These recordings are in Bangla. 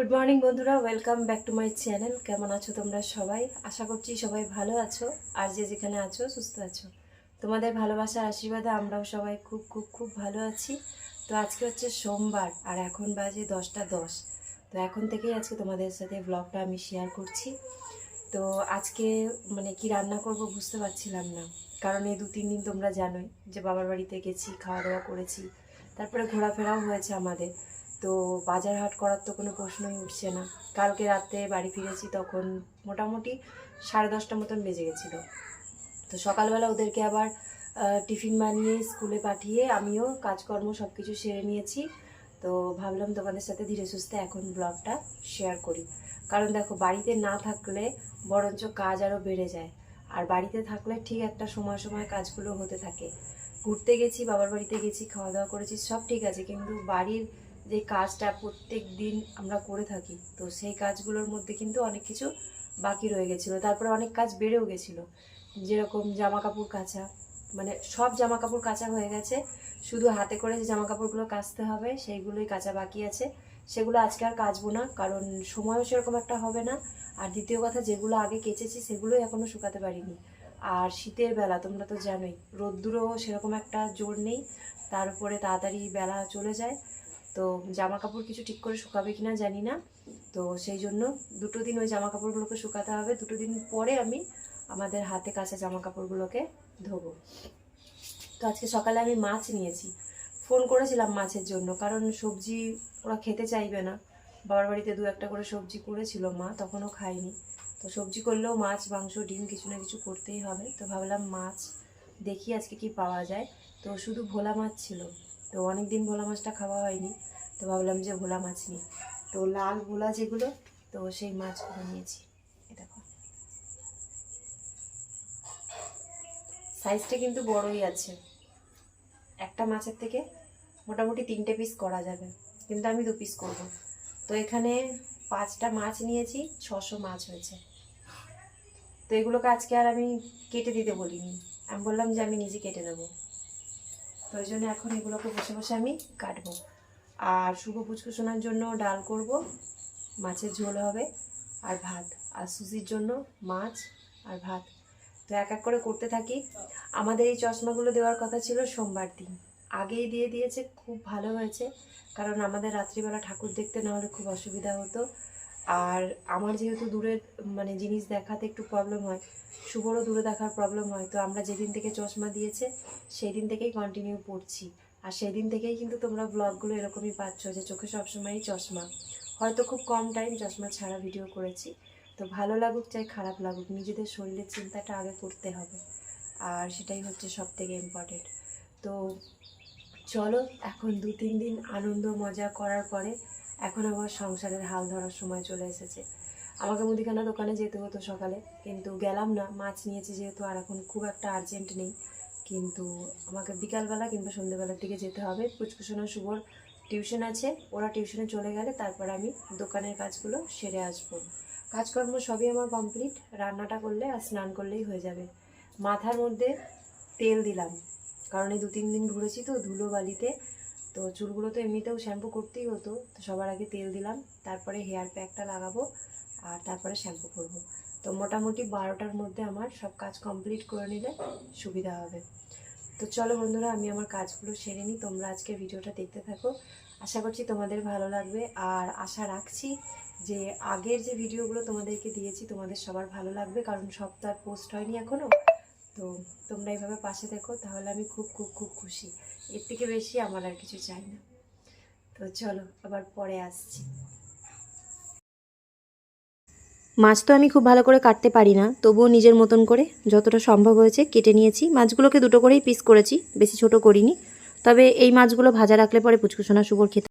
গুড মর্নিং বন্ধুরা। Welcome back to my channel কেমন আছো তোমরা সবাই? আশা করছি সবাই ভালো আছো। আর যে যেখানে আছো, সুস্থ আছো। তোমাদের ভালোবাসার আশীর্বাদে আমরাও সবাই খুব খুব খুব ভালো আছি। তো আজকে হচ্ছে সোমবার, আর এখন বাজে দশটা দশ। তো এখন থেকেই আজকে তোমাদের সাথে ব্লগটা আমি শেয়ার করছি। তো আজকে মানে কি রান্না করব বুঝতে পারছিলাম না। কারণ এই দু তিন দিন তোমরা জানোই যে বাবার বাড়িতে গেছি খাওয়া দাওয়া করেছি। তারপরে ঘোরাফেরাও হয়েছে আমাদের। তো বাজার হাট করার তো কোনো প্রশ্নই উঠছে না। কালকে রাতে বাড়ি ফিরেছি তখন মোটামুটি সাড়ে দশটা মতন বেজে গেছিল। তো সকালবেলা ওদেরকে আবার টিফিন বানিয়ে স্কুলে পাঠিয়ে আমিও কাজকর্ম সব কিছু সেরে নিয়েছি। তো ভাবলাম তোমাদের সাথে ধীরে সুস্থে এখন ব্লগটা শেয়ার করি। কারণ দেখো, বাড়িতে না থাকলে বরঞ্চ কাজ আরও বেড়ে যায়। আর বাড়িতে থাকলে ঠিক একটা সময় সময় কাজগুলো হতে থাকে। ঘুরতে গেছি, বাবার বাড়িতে গেছি খাওয়া দাওয়া করেছি, সব ঠিক আছে। কিন্তু বাড়ির যে কাজটা প্রত্যেক দিন আমরা করে থাকি, তো সেই কাজগুলোর মধ্যে কিন্তু অনেক কিছু বাকি রয়ে গেছিল। তারপরে অনেক কাজ বেড়েও গেছিল। যেরকম জামা কাপড় কাচা মানে সব জামা কাপড় কাচা হয়ে গেছে। শুধু হাতে করে যে জামা কাপড়গুলো কাচতে হবে, সেইগুলোই কাচা বাকি আছে। সেগুলো আজকে আর কাচবো না, কারণ সময়ও সেরকম একটা হবে না। আর দ্বিতীয় কথা, যেগুলো আগে কেচেছি সেগুলোই এখনও শুকাতে পারিনি। আর শীতের বেলা, তোমরা তো জানোই, রোদ্দুরও সেরকম একটা জোর নেই। তার উপরে তাড়াতাড়ি বেলা চলে যায়। তো জামা কাপড় কিছু ঠিক করে শুকাবে কিনা জানি না। তো সেই জন্য দুটো দিন ওই জামা কাপড়গুলোকে শুকাতে হবে। দুটো দিন পরে আমি আমাদের হাতে কাঁচা জামা কাপড়গুলোকে ধোবো। তো আজকে সকালে আমি মাছ নিয়েছি। ফোন করেছিলাম মাছের জন্য, কারণ সবজি ওরা খেতে চাইবে না। বাবার বাড়িতে দু একটা করে সবজি করেছিল মা, তখনও খাইনি তো সবজি করলেও মাছ, মাংস, ডিম কিছু না কিছু করতেই হবে। তো ভাবলাম মাছ দেখি আজকে কি পাওয়া যায়। তো শুধু ভোলা মাছ ছিল। তো অনেক দিন ভোলা মাছটা খাওয়া হয়নি। তো ভাবলাম যে ভোলা মাছ নিই তো লাল ভোলা যেগুলো, তো সেই মাছগুলো নিয়েছি। এ দেখো। সাইজটা কিন্তু বড়ই আছে। একটা মাছের থেকে মোটামুটি তিনটে পিস করা যাবে। কিন্তু আমি দু পিস করব। তো এখানে পাঁচটা মাছ নিয়েছি, ছশো মাছ হয়েছে। তো এগুলোকে আজকে আর আমি কেটে দিতে বলিনি। আমি বললাম যে আমি নিজে কেটে নেব। তো ওই জন্য এখন এগুলোকে বসে বসে আমি কাটবো। আর শুভ পুচকুসোনার জন্য ডাল করব। মাছের ঝোল হবে আর ভাত। আর সুজির জন্য মাছ আর ভাত। তো এক এক করে করতে থাকি। আমাদের এই চশমাগুলো দেওয়ার কথা ছিল সোমবার দিন। আগেই দিয়ে দিয়েছে, খুব ভালো হয়েছে। কারণ আমাদের রাত্রিবেলা ঠাকুর দেখতে না হলে খুব অসুবিধা হতো। আর আমার যেহেতু দূরের মানে জিনিস দেখাতে একটু প্রবলেম হয়, শুভরও দূরে দেখার প্রবলেম হয়, তো আমরা যেদিন থেকে চশমা দিয়েছে সেই দিন থেকেই কন্টিনিউ পড়ছি। আর সেই দিন থেকেই কিন্তু তোমরা ব্লগগুলো এরকমই পাচ্ছ যে চোখে সবসময়ই চশমা। হয়তো খুব কম টাইম চশমা ছাড়া ভিডিও করেছি। তো ভালো লাগুক চাই, খারাপ লাগুক, নিজেদের শরীরের চিন্তাটা আগে করতে হবে। আর সেটাই হচ্ছে সব থেকে ইম্পর্টেন্ট তো চলো, এখন দু তিন দিন আনন্দ মজা করার পরে এখন আবার সংসারের হাল ধরার সময় চলে এসেছে। আমাকে মুদিখানা দোকানে যেতে হতো সকালে, কিন্তু গেলাম না, মাছ নিয়েছি যেহেতু আর এখন খুব একটা আর্জেন্ট নেই। কিন্তু আমাকে বিকালবেলা কিংবা সন্ধ্যেবেলার দিকে যেতে হবে। পুচকুসোনা শুভর টিউশন আছে, ওরা টিউশনে চলে গেলে তারপর আমি দোকানের কাজগুলো সেরে আসব। কাজকর্ম সবই আমার কমপ্লিট রান্নাটা করলে আর স্নান করলেই হয়ে যাবে। মাথার মধ্যে তেল দিলাম। কারণ এই দু তিন দিন ঘুরেছি তো ধুলো বালিতে। তো চুলগুলো তো এমনিতেও শ্যাম্পু করতেই হতো। তো সবার আগে তেল দিলাম, তারপরে হেয়ার প্যাকটা লাগাবো আর তারপরে শ্যাম্পু করব। তো মোটামুটি বারোটার মধ্যে আমার সব কাজ কমপ্লিট করে নিলে সুবিধা হবে। তো চলো বন্ধুরা, আমি আমার কাজগুলো সেরে নিই। তোমরা আজকে ভিডিওটা দেখতে থাকো। আশা করছি তোমাদের ভালো লাগবে। আর আশা রাখছি যে আগের যে ভিডিওগুলো তোমাদেরকে দিয়েছি, তোমাদের সবার ভালো লাগবে। কারণ সব তো আর পোস্ট হয়নি এখনও তো তোমরা এইভাবে পাশে দেখো তাহলে আমি খুব খুব খুব খুশি। এর থেকে বেশি আমার আর কিছু চাই না। তো চলো, আবার পরে আসছি। মাছ তো আমি খুব ভালো করে কাটতে পারি না, তবুও নিজের মতন করে যতটা সম্ভব হয়েছে কেটে নিয়েছি। মাছগুলোকে দুটো করেই পিস করেছি, বেশি ছোট করিনি। তবে এই মাছগুলো ভাজা রাখলে পরে পুচকুসোনা শুভর খেতে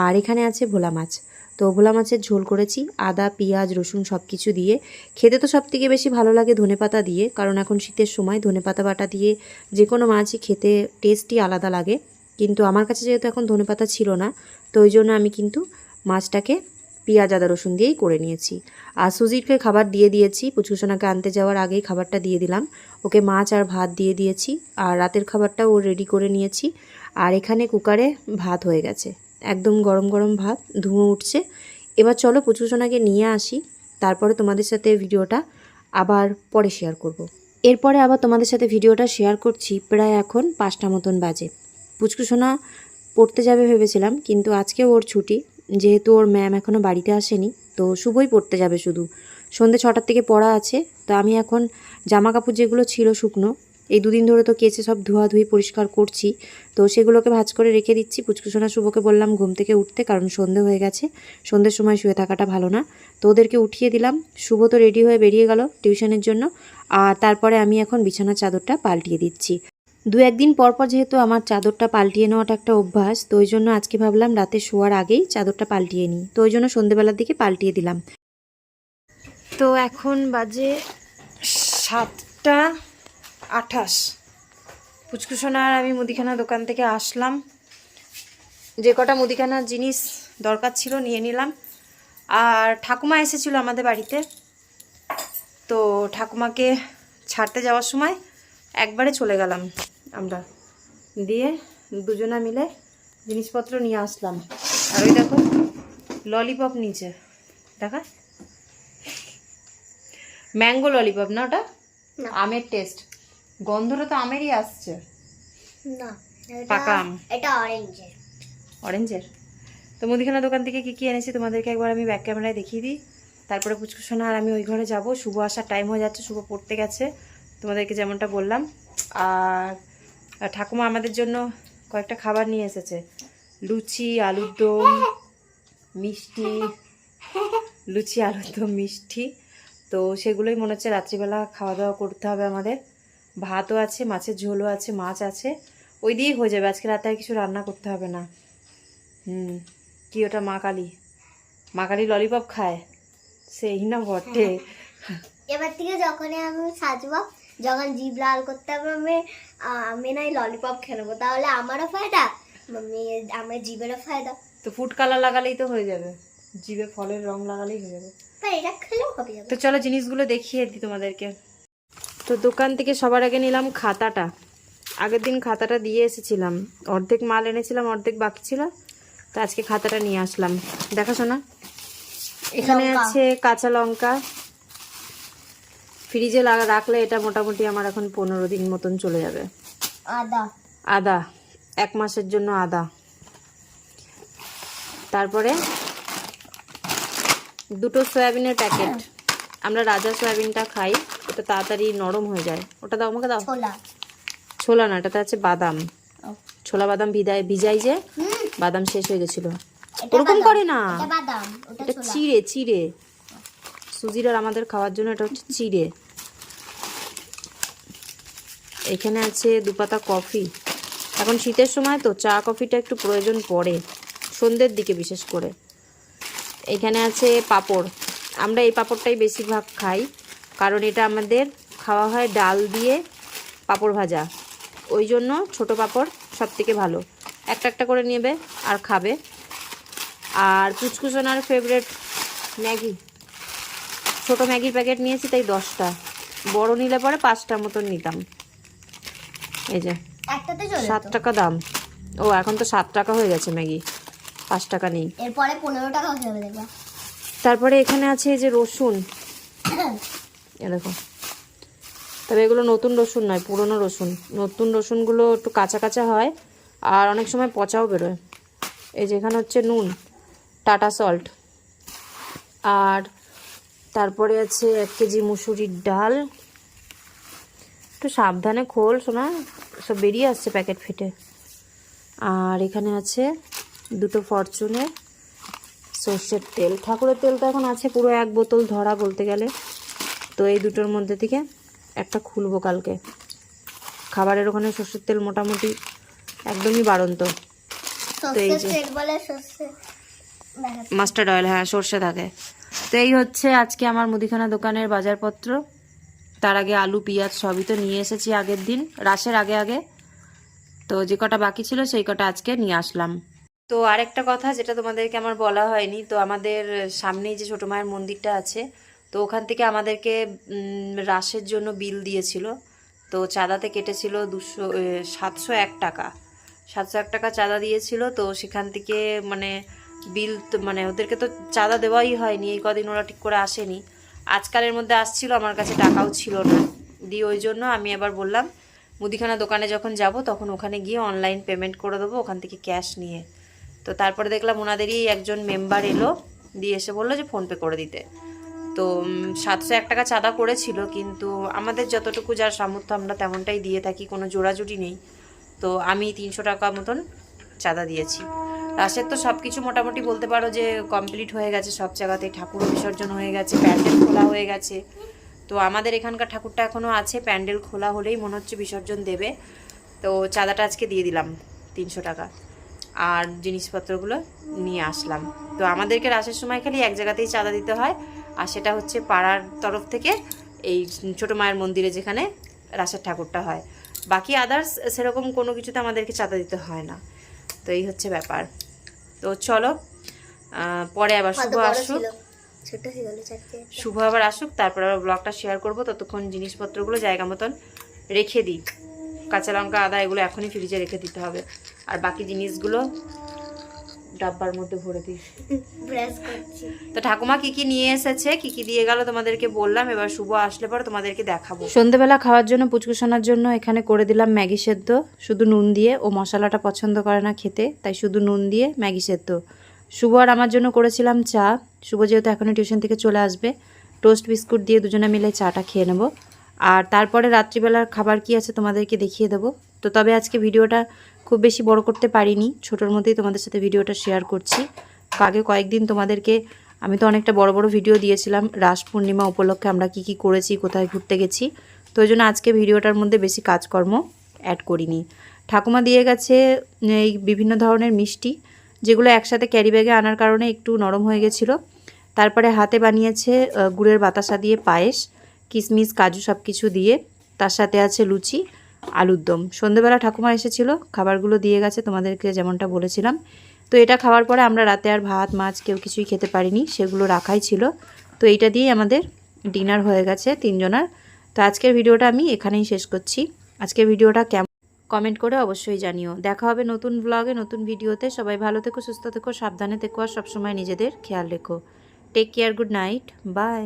আর এখানে আছে ভোলা মাছ। তো ভোলা মাছের ঝোল করেছি, আদা, পেঁয়াজ, রসুন সব কিছু দিয়ে। খেতে তো সব থেকে বেশি ভালো লাগে ধনেপাতা দিয়ে, কারণ এখন শীতের সময় ধনেপাতা বাটা দিয়ে যে কোনো মাছই খেতে টেস্টই আলাদা লাগে। কিন্তু আমার কাছে যেহেতু এখন ধনেপাতা ছিল না, তো ওই জন্য আমি কিন্তু মাছটাকে পেঁয়াজ, আদা, রসুন দিয়েই করে নিয়েছি। আর সুজিরকে খাবার দিয়ে দিয়েছি পুচকুসোনাকে আনতে যাওয়ার আগেই খাবারটা দিয়ে দিলাম। ওকে মাছ আর ভাত দিয়ে দিয়েছি, আর রাতের খাবারটা ও রেডি করে নিয়েছি। আর এখানে কুকারে ভাত হয়ে গেছে। একদম গরম গরম ভাত, ধুঁয়ো উঠছে। এবার চলো পুচকুসোনাকে নিয়ে আসি। তারপরে তোমাদের সাথে ভিডিওটা আবার পরে শেয়ার করব। এরপরে আবার তোমাদের সাথে ভিডিওটা শেয়ার করছি প্রায় এখন পাঁচটা মতন বাজে। পুচকুসোনা পড়তে যাবে ভেবেছিলাম, কিন্তু আজকে ওর ছুটি। যেহেতু ওর ম্যাম এখনও বাড়িতে আসেনি, তো শুভই পড়তে যাবে শুধু। সন্ধ্যে ছটার থেকে পড়া আছে, তো আমি এখন জামা কাপড় যেগুলো ছিল শুকনো এই দুদিন ধরে তো কেচে সব ধোয়াধুয়ি পরিষ্কার করছি। তো সেগুলোকে ভাজ করে রেখে দিচ্ছি। পুচকুসোনা শুভকে বললাম, ঘুম থেকে উঠতে, কারণ সন্ধে হয়ে গেছে। সন্ধ্যের সময় শুয়ে থাকাটা ভালো না। তো ওদেরকে উঠিয়ে দিলাম। শুভ তো রেডি হয়ে বেরিয়ে গেল টিউশনের জন্য। আর তারপরে আমি এখন বিছানার চাদরটা পাল্টিয়ে দিচ্ছি। দু একদিন পর পর যেহেতু আমার চাদরটা পাল্টিয়ে নেওয়াটা একটা অভ্যাস, তো ওই জন্য আজকে ভাবলাম রাতে শোয়ার আগেই চাদরটা পাল্টিয়ে নিই। তো ওই জন্য সন্ধেবেলার দিকে পাল্টিয়ে দিলাম। তো এখন বাজে সাতটা। আঠাশ। পুচকুসোনা আর আমি মুদিখানা দোকান থেকে আসলাম। যে কটা মুদিখানার জিনিস দরকার ছিল নিয়ে নিলাম। আর ঠাকুমা এসেছিল আমাদের বাড়িতে। তো ঠাকুমাকে ছাড়তে যাওয়ার সময় একবারে চলে গেলাম আমরা। দিয়ে দুজনা মিলে জিনিসপত্র নিয়ে আসলাম। আর ওই দেখো ললিপপ নিচে। দেখা? ম্যাঙ্গো ললিপপ না ওটা? আমের টেস্ট গন্ধটা তো আমেরই আসছে। না পাকা আম। এটা অরেঞ্জের অরেঞ্জের তো মুদিখানা দোকান থেকে কী কী এনেছি তোমাদেরকে একবার আমি ব্যাক ক্যামেরায় দেখিয়ে দিই। তারপরে পুচকুসোনা আর আমি ওই ঘরে যাব। শুভ আসার টাইম হয়ে যাচ্ছে শুভ পড়তে গেছে। তোমাদেরকে যেমনটা বললাম। আর ঠাকুমা আমাদের জন্য কয়েকটা খাবার নিয়ে এসেছে। লুচি আলুর দম মিষ্টি লুচি আলুর দম মিষ্টি। তো সেগুলোই মনে হচ্ছে রাত্রিবেলা খাওয়া দাওয়া করতে হবে আমাদের। ভাতও আছে মাছের ঝোলও আছে মাছ আছে। ওই দিয়েই হয়ে যাবে। আজকে রাতে আর কিছু রান্না করতে হবে না। হুম কি ওটা মা কালী? মা কালী ললিপপ খায়। সেই না বটে। এবার থেকে যখনই আমি সাজবো যখন জিভ লাল করতে হবে আমি আমি নাই ললিপপ খেয়ে নেব। তাহলে আমারও ফায়দা আমি আমার জিভেরও ফায়দা। তো ফুড কালার লাগালেই তো হয়ে যাবে। জিভে ফলের রং লাগালেই হয়ে যাবে। তা এটা খেলেও হবে। তো চলো জিনিসগুলো দেখিয়ে দিই তোমাদেরকে। তো দোকান থেকে সবার আগে নিলাম খাতাটা। আগের দিন খাতাটা দিয়ে এসেছিলাম। অর্ধেক মাল এনেছিলাম অর্ধেক বাকি ছিল। তো আজকে খাতাটা নিয়ে আসলাম। দেখাশো না এখানে আছে কাঁচা লঙ্কা। ফ্রিজে লাগা রাখলে এটা মোটামুটি আমার এখন পনেরো দিন মতন চলে যাবে। আদা। আদা। এক মাসের জন্য আদা। তারপরে দুটো সয়াবিনের প্যাকেট। আমরা রাজা সয়াবিনটা খাই। ওটা তাড়াতাড়ি নরম হয়ে যায়। ওটা দাও আমাকে দাও। ছোলা। ছোলা না এটাতে আছে বাদাম। ছোলা বাদাম ভিদায় ভিজাই যে বাদাম শেষ হয়ে গেছিল। ওরকম করে না। এটা চিড়ে চিড়ে। সুজির আর আমাদের খাওয়ার জন্য এটা হচ্ছে চিড়ে। এখানে আছে দুপাতা কফি। এখন শীতের সময় তো চা কফিটা একটু প্রয়োজন পড়ে সন্ধ্যের দিকে বিশেষ করে। এখানে আছে পাপড়। আমরা এই পাপড়টাই বেশিরভাগ খাই। কারণ এটা আমাদের খাওয়া হয় ডাল দিয়ে পাঁপড় ভাজা। ওই জন্য ছোট পাঁপড় সব থেকে ভালো। একটা একটা করে নেবে আর খাবে। আর পুচকুচোনার ফেভারেট ম্যাগি। ছোট ম্যাগির প্যাকেট নিয়েছি তাই দশটা। বড় নিলে পরে পাঁচটা মতন নিতাম। এই যে সাত টাকা দাম। ও এখন তো সাত টাকা হয়ে গেছে ম্যাগি। পাঁচ টাকা নেই। এরপরে পনেরো টাকা হয়ে যাবে তারপরে এখানে আছে এই যে রসুন। এ দেখো। তবে এগুলো নতুন রসুন নয়, পুরনো রসুন। নতুন রসুনগুলো একটু কাঁচা কাঁচা হয় আর অনেক সময় পচাও বেরোয়। এই যে এখানে হচ্ছে নুন, টাটা সল্ট। আর তারপরে আছে এক কেজি মুসুরির ডাল। একটু সাবধানে খোল শোনা সব বেরিয়ে আসছে প্যাকেট ফেটে। আর এখানে আছে দুটো ফরচুনের সর্ষের তেল। ঠাকুরের তেল তো এখন আছে পুরো এক বোতল ধরা বলতে গেলে। তো এই দুটোর মধ্যে থেকে একটা খুলবো কালকে। খাবারের ওখানে সর্ষের তেল মোটামুটি একদমই বাড়ন্ত। তো এই যে। মাস্টার্ড অয়েল হ্যাঁ সর্ষে থাকে। তো এই হচ্ছে আজকে আমার মুদিখানা দোকানের বাজারপত্র। তার আগে আলু পেঁয়াজ সবই তো নিয়ে এসেছি আগের দিন রাসের আগে আগে। তো যে কটা বাকি ছিল সেই কটা আজকে নিয়ে আসলাম। তো আরেকটা কথা যেটা তোমাদেরকে আমার বলা হয়নি তো আমাদের সামনেই যে ছোটো মায়ের মন্দিরটা আছে তো ওখান থেকে আমাদেরকে রাসের জন্য বিল দিয়েছিল। তো চাঁদাতে কেটেছিল দুশো সাতশো এক টাকা। সাতশো এক টাকা চাঁদা দিয়েছিল, তো সেখান থেকে মানে বিল মানে ওদেরকে তো চাঁদা দেওয়াই হয়নি, এই কদিন ওরা ঠিক করে আসেনি। আজকালের মধ্যে আসছিল, আমার কাছে টাকাও ছিল না। দিয়ে ওই জন্য আমি এবার বললাম, মুদিখানা দোকানে যখন যাব, তখন ওখানে গিয়ে অনলাইন পেমেন্ট করে দেবো, ওখান থেকে ক্যাশ নিয়ে। তো তারপরে দেখলাম ওনাদেরই একজন মেম্বার এলো, দিয়ে এসে বলল যে ফোনপে করে দিতে। তো সাতশো এক টাকা চাঁদা করেছিল কিন্তু আমাদের যতটুকু যার সামর্থ্য আমরা তেমনটাই দিয়ে থাকি, কোনো জোড়াজুড়ি নেই। তো আমি তিনশো টাকা মতন চাঁদা দিয়েছি। রাশের তো সব কিছু মোটামুটি বলতে পারো যে কমপ্লিট হয়ে গেছে, সব জায়গাতেই ঠাকুর বিসর্জন হয়ে গেছে, প্যান্ডেল খোলা হয়ে গেছে। তো আমাদের এখানকার ঠাকুরটা এখনও আছে, প্যান্ডেল খোলা হলেই মনে হচ্ছে বিসর্জন দেবে। তো চাঁদাটা আজকে দিয়ে দিলাম, তিনশো টাকা। আর জিনিসপত্রগুলো নিয়ে আসলাম। তো আমাদেরকে রাশের সময় খালি এক জায়গাতেই চাঁদা দিতে হয়। আর সেটা হচ্ছে পাড়ার তরফ থেকে এই ছোটো মায়ের মন্দিরে যেখানে রাসের ঠাকুরটা হয়। বাকি আদার্স সেরকম কোনো কিছুতে আমাদেরকে চাঁদা দিতে হয় না। তো এই হচ্ছে ব্যাপার। তো চলো পরে আবার শুভ আসুক। শুভ আবার আসুক তারপর আবার ব্লগটা শেয়ার করব। ততক্ষণ জিনিসপত্রগুলো জায়গা মতন রেখে দিই। কাঁচা লঙ্কা আদা এগুলো এখনই ফ্রিজে রেখে দিতে হবে। আর বাকি জিনিসগুলো ডাব্বার মধ্যে ভরে দিস তো ঠাকুমা কি কি নিয়ে এসেছে কি কি দিয়ে গেল তোমাদেরকে বললাম এবার শুভ আসলে পরে তোমাদেরকে দেখাবো। সন্ধেবেলা খাওয়ার জন্য পুচকুসানার জন্য এখানে করে দিলাম ম্যাগি সেদ্ধ শুধু নুন দিয়ে ও মশলাটা পছন্দ করে না খেতে তাই শুধু নুন দিয়ে ম্যাগি সেদ্ধ। শুভ আর আমার জন্য করেছিলাম চা শুভ যেহেতু এখনই টিউশন থেকে চলে আসবে টোস্ট বিস্কুট দিয়ে দুজনে মিলে চাটা খেয়ে নেব। আর তারপরে রাত্রিবেলার খাবার কি আছে তোমাদেরকে দেখিয়ে দেবো। তো তবে আজকে ভিডিওটা খুব বেশি বড় করতে পারিনি। ছোটোর মধ্যেই তোমাদের সাথে ভিডিওটা শেয়ার করছি। আগে কয়েকদিন তোমাদেরকে আমি তো অনেকটা বড় বড় ভিডিও দিয়েছিলাম, রাস পূর্ণিমা উপলক্ষে আমরা কি কি করেছি, কোথায় ঘুরতে গেছি। তো জন্য আজকে ভিডিওটার মধ্যে বেশি কাজকর্ম অ্যাড করিনি। ঠাকুমা দিয়ে গেছে এই বিভিন্ন ধরনের মিষ্টি, যেগুলো একসাথে ক্যারি ব্যাগে আনার কারণে একটু নরম হয়ে গেছিল। তারপরে হাতে বানিয়েছে গুড়ের বাতাসা দিয়ে পায়েস কিশমিশ কাজু সব কিছু দিয়ে। তার সাথে আছে লুচি আলুর দম। সন্ধেবেলা ঠাকুমা এসেছিল, খাবারগুলো দিয়ে গেছে তোমাদেরকে যেমনটা বলেছিলাম। তো এটা খাওয়ার পরে আমরা রাতে আর ভাত, মাছ কেউ কিছুই খেতে পারিনি, সেগুলো রাখাই ছিল। তো এইটা দিয়েই আমাদের ডিনার হয়ে গেছে তিনজনার। তো আজকের ভিডিওটা আমি এখানেই শেষ করছি। আজকের ভিডিওটা কেমন কমেন্ট করে অবশ্যই জানিও। দেখা হবে নতুন ব্লগে নতুন ভিডিওতে। সবাই ভালো থেকো, সুস্থ থেকো, সাবধানে থেকো, আর সবসময় নিজেদের খেয়াল রেখো। Take care good night bye